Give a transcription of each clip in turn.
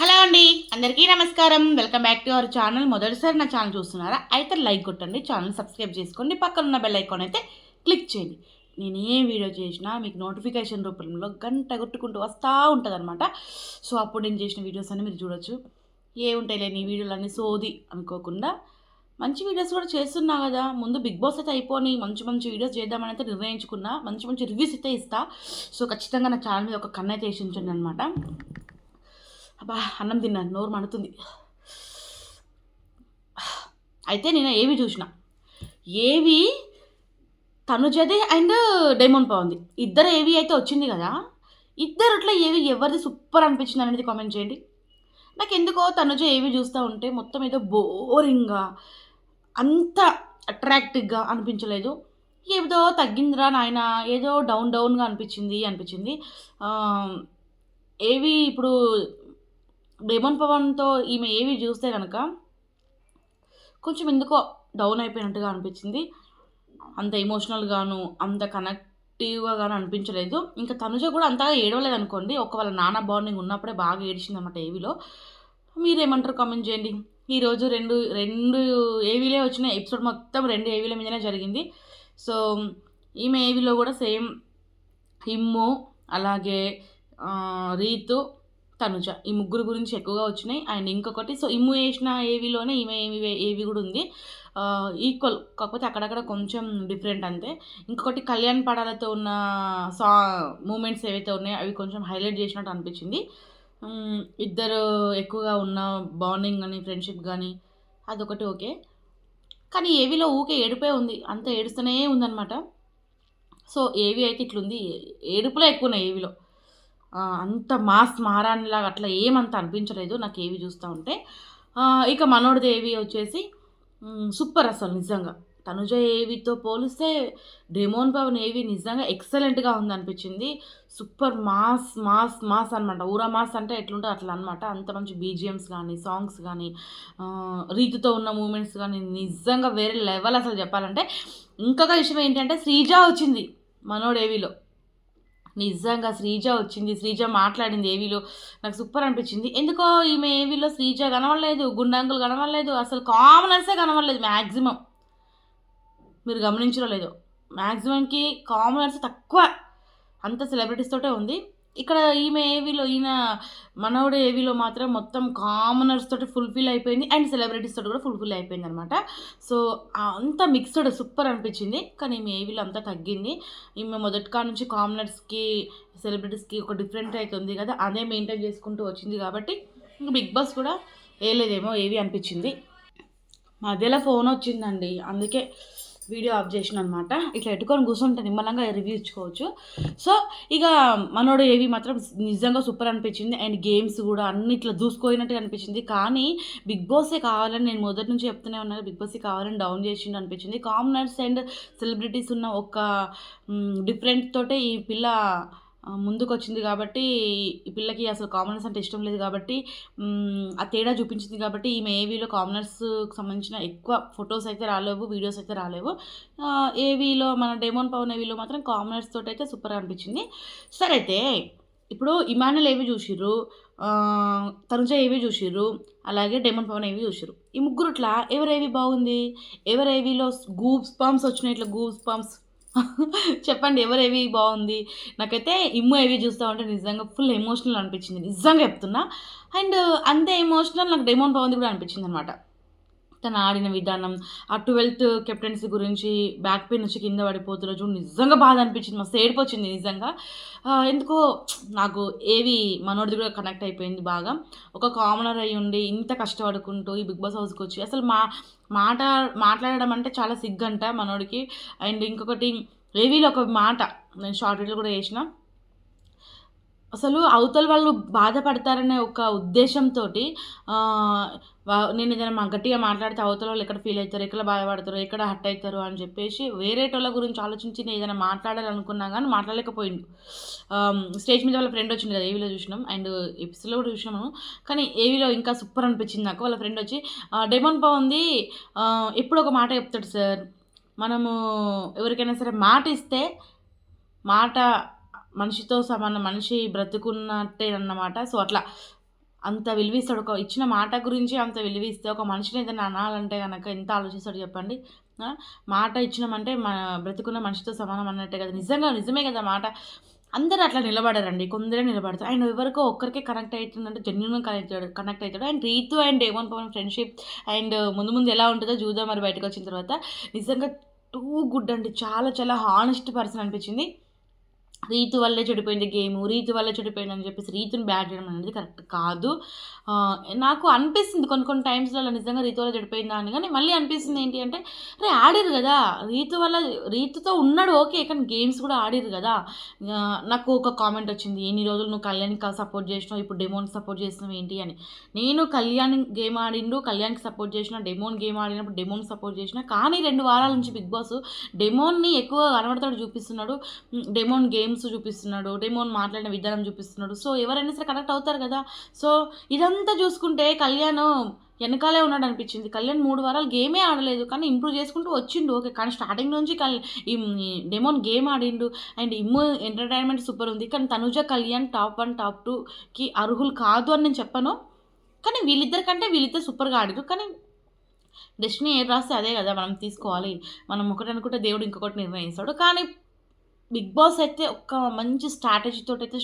Hello అండి అందరికీ నమస్కారం. Welcome back to our channel. మొదటిసారి నా ఛానల్ చూస్తున్నారా? అయితే లైక్ కొట్టండి ఛానల్ సబ్స్క్రైబ్ చేసుకోండి. పక్కన ఉన్న బెల్ ఐకాన్ అయితే క్లిక్ చేయండి. నేను ఏ వీడియో చేసినా మీకు నోటిఫికేషన్ రూపంలో గంట కొట్టుకుంటూ వస్తూ ఉంటుంది అనమాట సో అప్పుడు నేను చేసిన వీడియోస్ అన్ని మీరు చూడొచ్చు. ఏ ఉంటాయి లేని వీడియోలు అన్నీ సోది అనుకోకుండా మంచి వీడియోస్ కూడా చేస్తున్నా కదా. ముందు బిగ్ బాస్ అయితే అయిపోయి మంచి మంచి వీడియోస్ చేద్దామని అయితే నిర్ణయించుకున్నా మంచి మంచి రివ్యూస్ అయితే ఇస్తా. సో ఖచ్చితంగా నా ఛానల్ మీద ఒక కన్ను అయితే ఉంచండి అనమాట అబ్బా అన్నం తిన్నాను నోరు మండుతుంది. అయితే నేను ఏవి చూసిన? ఏవి? తనుజది అండ్ డైమండ్ బాగుంది ఇద్దరు ఏవి అయితే వచ్చింది కదా ఇద్దరుట్లో ఏవి ఎవరిది సూపర్ అనిపించింది అనేది కామెంట్ చేయండి. నాకు ఎందుకో తనుజ ఏవి చూస్తూ ఉంటే మొత్తం ఏదో బోరింగ్గా అంత అట్రాక్టివ్గా అనిపించలేదు. ఏదో తగ్గిందిరా నాయన ఏదో డౌన్ డౌన్గా అనిపించింది అనిపించింది. ఏవి ఇప్పుడు డేమన్ పవన్తో ఈమె ఏవి చూస్తే కనుక కొంచెం ఎందుకో డౌన్ అయిపోయినట్టుగా అనిపించింది. అంత ఎమోషనల్గాను అంత కనెక్టివ్గా గాను అనిపించలేదు. ఇంకా తనుజ కూడా అంతగా ఏడవలేదు అనుకోండి ఒక వాళ్ళ నాన్న బాండింగ్ ఉన్నప్పుడే బాగా ఏడిచింది అనమాట ఏవిలో. మీరేమంటారు కామెంట్ చేయండి. ఈరోజు రెండు రెండు ఏవీలే వచ్చిన ఎపిసోడ్ మొత్తం రెండు ఏవీల మీదనే జరిగింది. సో ఈమె ఏవీలో కూడా సేమ్ హిమ్ము అలాగే రీతు తనుజ. ఈ ముగ్గురు గురించి ఎక్కువగా వచ్చినాయి. అండ్ ఇంకొకటి సో ఇమ్ము వేసిన ఏవిలోనే ఈమె ఏవి ఏవి కూడా ఉంది. ఈక్వల్ కాకపోతే అక్కడక్కడ కొంచెం డిఫరెంట్ అంతే. ఇంకొకటి కళ్యాణ్ పడాలతో ఉన్న సా మూమెంట్స్ ఏవైతే ఉన్నాయో అవి కొంచెం హైలైట్ చేసినట్టు అనిపించింది. ఇద్దరు ఎక్కువగా ఉన్న బాండింగ్ కానీ ఫ్రెండ్షిప్ కానీ అదొకటి ఓకే. కానీ ఏవిలో ఊకే ఏడుపే ఉంది. అంత ఏడుస్తూనే ఉందన్నమాట. సో ఏవి అయితే ఇట్లుంది ఏడుపులో ఎక్కువ ఉన్నాయి ఏవిలో. అంత మాస్ మారానిలాగా అట్లా ఏమంత అనిపించలేదు నాకు ఏవి చూస్తూ ఉంటే. ఇక మనోడదేవి వచ్చేసి సూపర్ అసలు నిజంగా. తనుజ ఏవితో పోలిస్తే డెమోన్ పవన్ ఏవి నిజంగా ఎక్సలెంట్గా ఉంది అనిపించింది సూపర్ మాస్ మాస్ మాస్ అనమాట ఊరా మాస్ అంటే ఎట్లుంటే అట్లా అనమాట అంత మంచి బీజిఎమ్స్ కానీ సాంగ్స్ కానీ రీతితో ఉన్న మూమెంట్స్ కానీ నిజంగా వేరే లెవెల్ అసలు చెప్పాలంటే. ఇంకొక విషయం ఏంటంటే శ్రీజ వచ్చింది మనోడేవిలో. నిజంగా శ్రీజ వచ్చింది. శ్రీజ మాట్లాడింది ఏవీలో. నాకు సూపర్ అనిపించింది. ఎందుకో ఈమె ఏవీలో? శ్రీజ కనవలేదు గుండంగులు కనవలేదు అసలు కామనర్సే కనవలేదు మ్యాక్సిమం మీరు గమనించడం లేదు. మ్యాక్సిమంకి కామనర్స్ తక్కువ. అంత సెలబ్రిటీస్ తోటే ఉంది. ఇక్కడ ఈమె ఏవిలో ఈయన మనవడు ఏవిలో మాత్రం మొత్తం కామనర్స్ తోటి ఫుల్ఫిల్ అయిపోయింది అండ్ సెలబ్రిటీస్ తోటి కూడా ఫుల్ఫిల్ అయిపోయింది అనమాట సో అంత మిక్స్డ్ సూపర్ అనిపించింది. కానీ ఈమె ఏవిలో అంతా తగ్గింది. ఈమె మొదటి కాడ నుంచి కామనర్స్కి సెలబ్రిటీస్కి ఒక డిఫరెంట్ అవుతుంది కదా అదే మెయింటైన్ చేసుకుంటూ వచ్చింది కాబట్టి బిగ్ బాస్ కూడా వేయలేదేమో ఏవి అనిపించింది. మధ్యలో ఫోన్ వచ్చిందండి. అందుకే వీడియో ఆఫ్ చేసిన అనమాట ఇట్లా పెట్టుకొని కూర్చుంటే నిమ్మలంగా రివ్యూ ఇచ్చుకోవచ్చు. సో ఇక మనోడు ఏవి మాత్రం నిజంగా సూపర్ అనిపించింది. అండ్ గేమ్స్ కూడా అన్ని ఇట్లా దూసుకోయినట్టుగా అనిపించింది. కానీ బిగ్ బాసే కావాలని నేను మొదటి నుంచి చెప్తూనే ఉన్నాను బిగ్ బాసే కావాలని డౌన్ చేసిండు అనిపించింది. కామనర్స్ అండ్ సెలబ్రిటీస్ ఉన్న ఒక డిఫరెంట్ తోటే ఈ పిల్ల ముందుకు వచ్చింది కాబట్టి ఈ పిల్లకి అసలు కామనర్స్ అంటే ఇష్టం లేదు కాబట్టి ఆ తేడా చూపించింది కాబట్టి ఈమె ఏవీలో కామనర్స్కి సంబంధించిన ఎక్కువ ఫొటోస్ అయితే రాలేవు వీడియోస్ అయితే రాలేవు. ఏవీలో మన డెమోన్ పవన్ ఏవీలో మాత్రం కామనర్స్ తోటి అయితే సూపర్గా అనిపించింది. సరే అయితే ఇప్పుడు ఇమానుల్ ఏవి చూసిర్రు తనుజ ఏవి చూసిర్రు అలాగే డెమన్ పవన్ ఏవి చూసిర్రు. ఈ ముగ్గురు ఇట్లా ఎవరేవి బాగుంది? ఎవరేవిలో గూబ్స్ పంప్స్ వచ్చినాయి? ఇట్లా గూబ్స్ పంప్స్ చెప్పండి ఎవరేవి బాగుంది? నాకైతే ఇమ్ము ఏవి చూస్తూ ఉంటే నిజంగా ఫుల్ ఎమోషనల్ అనిపించింది. నిజంగా చెప్తున్నా. అండ్ అంతే ఎమోషనల్ నాకు డెమోన్ బాగుంది కూడా అనిపించింది అనమాట తను ఆడిన విధానం ఆ ట్వెల్త్ కెప్టెన్సీ గురించి బ్యాక్ పెయిన్ నుంచి కింద పడిపోతున్న చూడు నిజంగా బాధ అనిపించింది. మస్తు ఏడిపోచింది వచ్చింది నిజంగా ఎందుకో నాకు ఏవి మనోడిది కూడా కనెక్ట్ అయిపోయింది బాగా. ఒక కామనర్ అయి ఉండి ఇంత కష్టపడుకుంటూ ఈ బిగ్ బాస్ హౌస్కి వచ్చి అసలు మా మాట మాట్లాడడం అంటే చాలా సిగ్గంట మనోడికి. అండ్ ఇంకొకటి ఏవీలో ఒక మాట నేను షార్ట్ వీడియో కూడా చేసిన. అసలు అవతల వాళ్ళు బాధపడతారనే ఒక ఉద్దేశంతో నేను ఏదైనా గట్టిగా మాట్లాడితే అవతల వాళ్ళు ఎక్కడ ఫీల్ అవుతారు ఎక్కడ బాధపడతారు ఎక్కడ హట్ అవుతారు అని చెప్పేసి వేరే గురించి ఆలోచించి నేను ఏదైనా మాట్లాడాలనుకున్నా కానీ మాట్లాడలేకపోయిండు. స్టేజ్ మీద వాళ్ళ ఫ్రెండ్ వచ్చింది కదా ఏవీలో చూసినాం. అండ్ ఎపిసోడ్లో కూడా చూసినాము. కానీ ఏవీలో ఇంకా సూపర్ అనిపించింది నాకు. వాళ్ళ ఫ్రెండ్ వచ్చి డెమోన్ బాగుంది ఎప్పుడు ఒక మాట చెప్తాడు సార్? మనము ఎవరికైనా సరే మాట ఇస్తే మాట మనిషితో సమానం మనిషి బ్రతుకున్నట్టే అన్నమాట సో అట్లా అంత విలువిస్తాడు. ఒక ఇచ్చిన మాట గురించి అంత విలువిస్తే ఒక మనిషిని ఏదైనా అనాలంటే కనుక ఎంత ఆలోచిస్తాడు చెప్పండి? మాట ఇచ్చినామంటే మన బ్రతుకున్న మనిషితో సమానం అన్నట్టే కదా. నిజంగా నిజమే కదా మాట. అందరూ అట్లా నిలబడారండి. కొందరే నిలబడతారు. ఆయన ఎవరికో ఒక్కరికే కనెక్ట్ అవుతుందంటే జెన్యున్ కనెక్ట్ కనెక్ట్ అవుతాడు అండ్ రీతు అండ్ ఏమన్ పవన్ ఫ్రెండ్షిప్ అండ్ ముందు ముందు ఎలా ఉంటుందో చూద్దాం మరి బయటకు వచ్చిన తర్వాత. నిజంగా టూ గుడ్ అండి. చాలా చాలా హానెస్ట్ పర్సన్ అనిపించింది. రీతు వల్లే చెడిపోయింది గేమ్ రీతు వల్లే చెడిపోయింది అని చెప్పేసి రీతుని బ్యాడ్ చేయడం అనేది కరెక్ట్ కాదు. నాకు అనిపిస్తుంది కొన్ని కొన్ని టైమ్స్లలో నిజంగా రీతు వల్ల చెడిపోయిందా అని కానీ మళ్ళీ అనిపిస్తుంది ఏంటి అంటే అరే ఆడిరు కదా రీతు వల్ల రీతుతో ఉన్నాడు ఓకే కానీ గేమ్స్ కూడా ఆడిరు కదా. నాకు ఒక కామెంట్ వచ్చింది ఎన్ని రోజులు నువ్వు కళ్యాణ్కి సపోర్ట్ చేసినావు ఇప్పుడు డెమోన్కి సపోర్ట్ చేసినావు ఏంటి అని. నేను కళ్యాణ్ గేమ్ ఆడిండు కళ్యాణ్కి సపోర్ట్ చేసిన డెమోన్ గేమ్ ఆడినప్పుడు డెమోన్ సపోర్ట్ చేసిన కానీ రెండు వారాల నుంచి బిగ్ బాస్ డెమోన్ని ఎక్కువ కనబడతాడు చూపిస్తున్నాడు. డెమోన్ గేమ్ గేమ్స్ చూపిస్తున్నాడు డెమోన్ మాట్లాడిన విధానం చూపిస్తున్నాడు. సో ఎవరైనా సరే కనెక్ట్ అవుతారు కదా? సో ఇదంతా చూసుకుంటే కళ్యాణ్ వెనకాలే ఉన్నాడు అనిపించింది కళ్యాణ్ మూడు వారాలు గేమే ఆడలేదు కానీ ఇంప్రూవ్ చేసుకుంటూ వచ్చిండు. ఓకే కానీ స్టార్టింగ్ నుంచి కల్ ఈ డెమోన్ గేమ్ ఆడిండు. అండ్ ఇమ్ము ఎంటర్టైన్మెంట్ సూపర్ ఉంది. కానీ Tanuja Kalyan top one top టూకి అర్హులు కాదు అని నేను చెప్పను. కానీ వీళ్ళిద్దరి కంటే వీళ్ళిద్దరు సూపర్గా ఆడిరు కానీ డెస్టినీ ఏం రాస్తే అదే కదా మనం తీసుకోవాలి. మనం ఒకటి అనుకుంటే దేవుడు ఇంకొకటి నిర్ణయిస్తాడు. కానీ బిగ్ బాస్ అయితే ఒక మంచి స్ట్రాటజీతో అయితే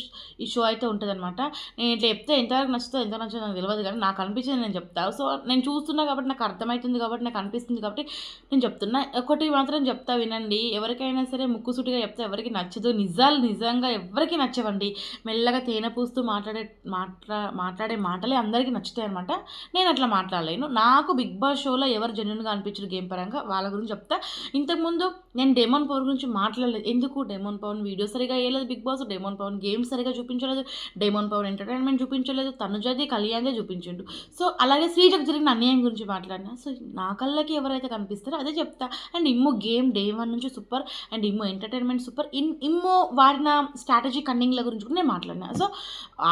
ఈ షో అయితే ఉంటుంది అనమాట నేను ఇట్లా చెప్తే ఎంతవరకు నచ్చుతో ఎంత నచ్చుతో నాకు తెలియదు కానీ నాకు అనిపించింది నేను చెప్తా. సో నేను చూస్తున్నా కాబట్టి నాకు అర్థమవుతుంది కాబట్టి నాకు అనిపిస్తుంది కాబట్టి నేను చెప్తున్నా. ఒకటి మాత్రం చెప్తా వినండి. ఎవరికైనా సరే ముక్కుసూటిగా చెప్తే ఎవరికి నచ్చదు. నిజాలు నిజంగా ఎవరికి నచ్చవండి. మెల్లగా తేనె పూస్తూ మాట్లాడే మాట్లా మాట్లాడే మాటలే అందరికీ నచ్చుతాయి అనమాట నేను అట్లా మాట్లాడలేను. నాకు బిగ్ బాస్ షోలో ఎవరు జెన్యున్గా అనిపించారు గేమ్ పరంగా వాళ్ళ గురించి చెప్తా. ఇంతకుముందు నేను డెమోన్ పవర్ గురించి మాట్లాడలేదు. ఎందుకు డెమోన్ పవన్ వీడియో సరిగా వేయలేదు Bigg Boss demon Pavan games సరిగా చూపించలేదు డెమోన్ పవన్ ఎంటర్టైన్మెంట్ చూపించలేదు తనుజది కళ్యాణ్దే చూపించిండు. సో అలాగే శ్రీజకు జరిగిన అన్యాయం గురించి మాట్లాడినా సో నా కళ్ళకి ఎవరైతే కనిపిస్తారో అదే చెప్తా. And Immu game day one నుంచి super and Immu entertainment super in Immu వాడిన స్ట్రాటజీ కన్నింగ్ల గురించి కూడా నేను మాట్లాడినా. సో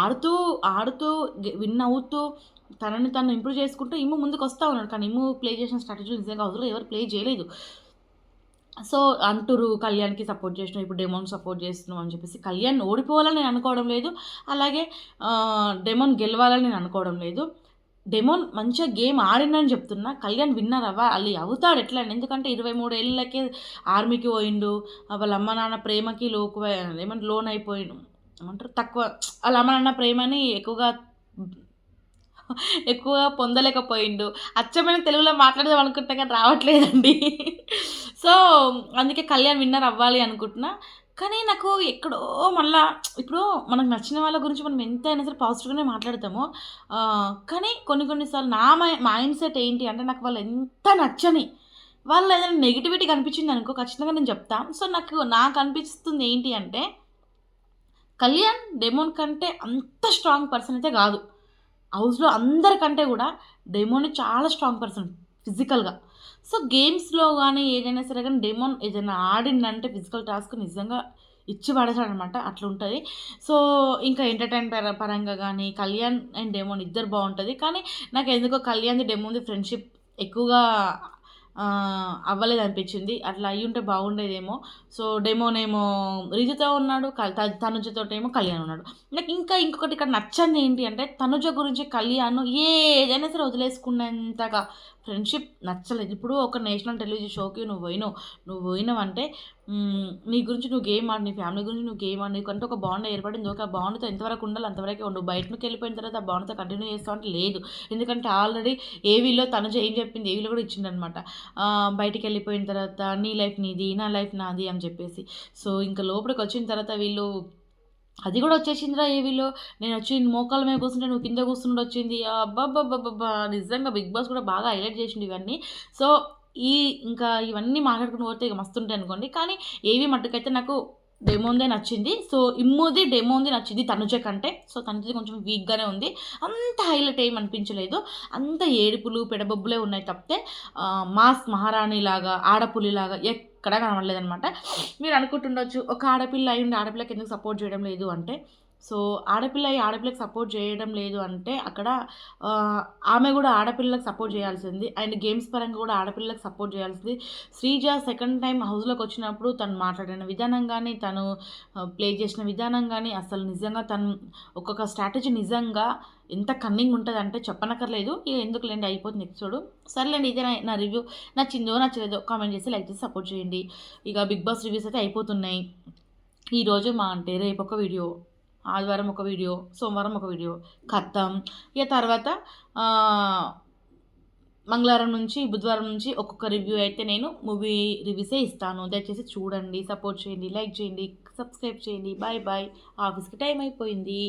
ఆడుతూ ఆడుతూ విన్ అవుతూ తనని తను ఇంప్రూవ్ చేసుకుంటూ ఇమ్ము ముందుకు వస్తూ ఉన్నాడు. కానీ ఇమ్ము ప్లే చేసిన స్ట్రాటజీ నిజంగా అవసరం ఎవరు ప్లే చేయలేదు. సో అంటురు కళ్యాణ్కి సపోర్ట్ చేసిన ఇప్పుడు డెమోన్ సపోర్ట్ చేస్తున్నాం అని చెప్పేసి కళ్యాణ్ ఓడిపోవాలని నేను అనుకోవడం లేదు. అలాగే డెమోన్ గెలవాలని నేను అనుకోవడం లేదు. డెమోన్ మంచిగా గేమ్ ఆడిందని చెప్తున్నా. కళ్యాణ్ విన్నర్ అవ్వ అల్లి అవుతాడు ఎట్లా ఎందుకంటే ఇరవై మూడు ఏళ్ళకే ఆర్మీకి పోయిండు వాళ్ళ అమ్మ నాన్న ప్రేమకి లోకు ఏమంటే లోన్ అయిపోయిండు ఏమంటారు తక్కువ వాళ్ళ అమ్మ నాన్న ప్రేమని ఎక్కువగా ఎక్కువగా పొందలేకపోయిండు. అచ్చమైన తెలుగులో మాట్లాడదాం అనుకుంటా కానీ రావట్లేదండి. సో అందుకే కళ్యాణ్ విన్నర్ అవ్వాలి అనుకుంటున్నా. కానీ నాకు ఎక్కడో మళ్ళా ఇప్పుడు మనకు నచ్చిన వాళ్ళ గురించి మనం ఎంత అయినా సరే పాజిటివ్గానే మాట్లాడతాము. కానీ కొన్ని కొన్నిసార్లు నా మైండ్ సెట్ ఏంటి అంటే నాకు వాళ్ళు ఎంత నచ్చని వాళ్ళు ఏదైనా నెగిటివిటీ కనిపించింది అనుకో ఖచ్చితంగా నేను చెప్తాను సో నాకు నాకు అనిపిస్తుంది ఏంటి అంటే కళ్యాణ్ డెమోన్ కంటే అంత స్ట్రాంగ్ పర్సన్ అయితే కాదు. హౌస్లో అందరికంటే కూడా డెమోని చాలా స్ట్రాంగ్ పర్సన్ ఫిజికల్గా. సో గేమ్స్లో కానీ ఏదైనా సరే కానీ డెమోన్ ఏదైనా ఆడిందంటే ఫిజికల్ టాస్క్ నిజంగా ఇచ్చి పడేసాడు అట్లా ఉంటుంది సో ఇంకా ఎంటర్టైన్ పర పరంగా కానీ కళ్యాణ్ అండ్ డెమోన్ ఇద్దరు బాగుంటుంది కానీ నాకు ఎందుకో కళ్యాణ్ది డెమోన్ది ఫ్రెండ్షిప్ ఎక్కువగా అవ్వలేదు అనిపించింది. అట్లా అయ్యి ఉంటే బాగుండేదేమో. సో డెమోనేమో రిజుతో ఉన్నాడు కల్- త- తనుజతో ఏమో కళ్యాణ్ ఉన్నాడు. నాకు ఇంకా ఇంకొకటి ఇక్కడ నచ్చంది ఏంటి అంటే తనుజ గురించి కళ్యాణ్ ఏదైనా సరే వదిలేసుకున్నంతగా ఫ్రెండ్షిప్ నచ్చలేదు. ఇప్పుడు ఒక నేషనల్ టెలివిజన్ షోకి నువ్వు పోయినావు. నువ్వు పోయినావంటే నీ గురించి నువ్వు గేమ్ ఆడు నీ ఫ్యామిలీ గురించి నువ్వు గేమ్ ఆడు నీకంటే ఒక బాండ్ ఏర్పడింది. ఒక బాండ్తో ఎంతవరకు ఉండాలి అంతవరకే ఉండు. బయటకు వెళ్ళిపోయిన తర్వాత ఆ బాండ్తో కంటిన్యూ చేస్తావు అంటే లేదు. ఎందుకంటే ఆల్రెడీ ఏవీలో తను ఏం చెప్పింది? ఏవీలో కూడా ఇచ్చిందనమాట బయటికి వెళ్ళిపోయిన తర్వాత నీ లైఫ్ నీది నా లైఫ్ నాది అని చెప్పేసి. సో ఇంకా లోపలికి వచ్చిన తర్వాత వీళ్ళు అది కూడా వచ్చేసిందిరా ఏవీలో నేను వచ్చి మోకాల మీద కూర్చుంటే నువ్వు కింద కూర్చుంటే వచ్చింది. అబ్బాబ్బాబ్బా నిజంగా బిగ్ బాస్ కూడా బాగా హైలైట్ చేసిండు ఇవన్నీ. సో ఈ ఇంకా ఇవన్నీ మాట్లాడుకుని పోతే ఇక మస్తు ఉంటాయి అనుకోండి. కానీ ఏవి మట్టుకైతే నాకు డెమోందే నచ్చింది. సో ఇమ్మోది డెమోంది నచ్చింది తనుజ కంటే. సో తనుజది కొంచెం వీక్గానే ఉంది. అంత హైలైట్ ఏం అనిపించలేదు. అంత ఏడుపులు పెడబొబ్బులే ఉన్నాయి తప్పితే మాస్ మహారాణి లాగా ఆడపులిలాగా ఎక్కడా కనబడలేదనమాట మీరు అనుకుంటుండొచ్చు ఒక ఆడపిల్ల అయి ఉండి ఆడపిల్లకి ఎందుకు సపోర్ట్ చేయడం లేదు అంటే సో ఆడపిల్ల ఈ ఆడపిల్లకి సపోర్ట్ చేయడం లేదు అంటే అక్కడ ఆమె కూడా ఆడపిల్లలకు సపోర్ట్ చేయాల్సింది. అండ్ గేమ్స్ పరంగా కూడా ఆడపిల్లలకు సపోర్ట్ చేయాల్సింది. శ్రీజ సెకండ్ టైం హౌస్లోకి వచ్చినప్పుడు తను మాట్లాడిన విధానం కానీ తను ప్లే చేసిన విధానం కానీ అసలు నిజంగా తను ఒక్కొక్క స్ట్రాటజీ నిజంగా ఎంత కన్నింగ్ ఉంటుంది అంటే చెప్పనక్కర్లేదు. ఇక ఎందుకు లేండి అయిపోతుంది ఎపిసోడ్ సర్లేండి ఇదే నా- నా రివ్యూ నచ్చిందో నచ్చలేదో కామెంట్ చేసి లైక్ చేసి సపోర్ట్ చేయండి. ఇక బిగ్ బాస్ రివ్యూస్ అయితే అయిపోతున్నాయి. ఈరోజు మా అంటే రేపు ఒక వీడియో ఆదివారం ఒక వీడియో సోమవారం ఒక వీడియో ఖతం ఇక తర్వాత మంగళవారం నుంచి బుధవారం నుంచి ఒక్కొక్క రివ్యూ అయితే నేను మూవీ రివ్యూసే ఇస్తాను. దయచేసి చూడండి సపోర్ట్ చేయండి లైక్ చేయండి సబ్స్క్రైబ్ చేయండి. Bye bye. ఆఫీస్కి టైం అయిపోయింది.